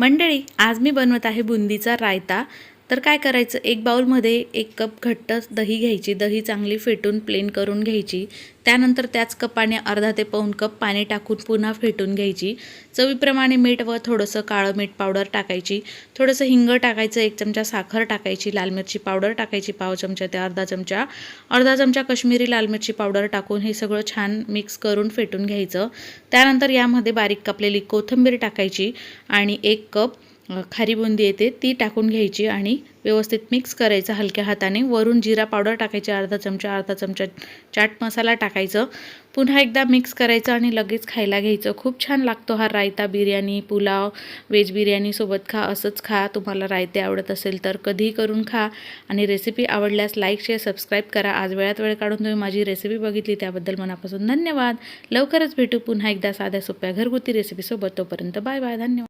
मंडळी आज मी बनवत आहे बुंदीचा रायता. तर काय करायचं? एक बाऊलमध्ये एक कप घट्ट दही घ्यायची. दही चांगली फेटून प्लेन करून घ्यायची. त्यानंतर त्याच कपाने अर्धा ते पाऊण कप पाणी टाकून पुन्हा फेटून घ्यायची. चवीप्रमाणे मीठ व थोडंसं काळं मीठ पावडर टाकायची. थोडंसं हिंग टाकायचं एक चमचा साखर टाकायची लाल मिरची पावडर टाकायची पाव चमचा ते अर्धा चमचा. अर्धा चमचा कश्मीरी लाल मिरची पावडर टाकून हे सगळं छान मिक्स करून फेटून घ्यायचं. त्यानंतर यामध्ये बारीक कापलेली कोथिंबीर टाकायची आणि एक कप खारी बुंदी येते ती टाकून घ्यायची आणि व्यवस्थित मिक्स करायचं हलक्या हाताने. वरून जिरा पावडर टाकायची अर्धा चमचा अर्धा चमचा चाट मसाला टाकायचं. पुन्हा एकदा मिक्स करायचं आणि लगेच खायला घ्यायचं. खूप छान लागतो हा रायता बिर्याणी पुलाव व्हेज बिर्याणीसोबत खा असंच खा. तुम्हाला रायते आवडत असेल तर कधीही करून खा. आणि रेसिपी आवडल्यास लाईक शेअर सबस्क्राईब करा. आज वेळात वेळ काढून तुम्ही माझी रेसिपी बघितली त्याबद्दल मनापासून धन्यवाद. लवकरच भेटू पुन्हा एकदा साध्या सोप्या घरगुती रेसिपीसोबत तोपर्यंत बाय बाय धन्यवाद.